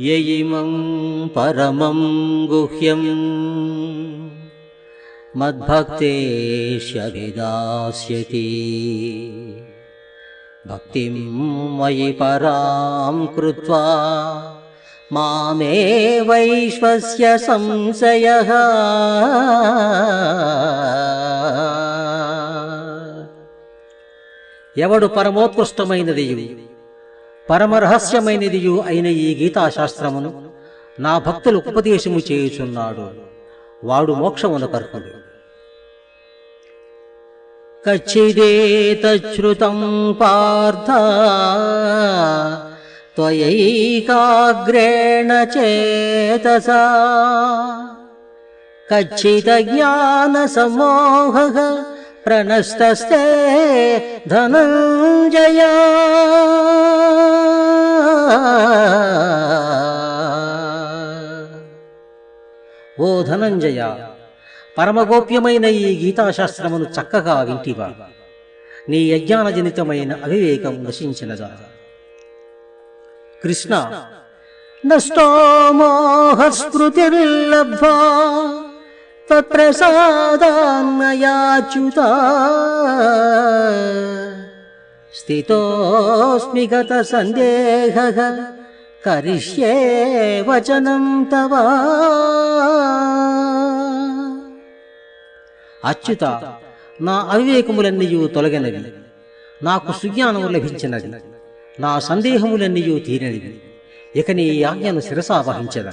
य इमं परमं गुह्यं मद्भक्तेष्यभिदास्यति भक्तिं मयि परां कृत्वा मामे वैश्वस्य संशयः ఎవడు పరమోత్కృష్టమైనదియు పరమరహస్యమైనదియు అయిన ఈ గీతాశాస్త్రమును నా భక్తులు ఉపదేశము చేయుచున్నాడు. వాడు మోక్షమున కర్పుడు కచ్చిదేతశ్రుతం పార్థ త్వయైకాగ్రేణ చేతస. కచ్చిత జ్ఞాన సమోహ ప్రణస్తస్తే ధనంజయా. ఓ ధనంజయ పరమగోప్యమైన ఈ గీతాశాస్త్రమును చక్కగా వింటివా. నీ అజ్ఞానజనితమైన అవివేకం నశించినదా. కృష్ణ నష్టో మోహస్మృతిర్లబ్ధ్వా తత్ప్రసాదాన్నయాచ్యుత. స్థితోస్మి గత సందేహ కరిష్యే వచనం తవ అచ్యుత నా అవివేకములన్నీయు తొలగినవి నాకు సుజ్ఞానము లభించినది. నా సందేహములన్నీయు తీరినవి ఇక నీ ఆజ్ఞను శిరసా వహించదా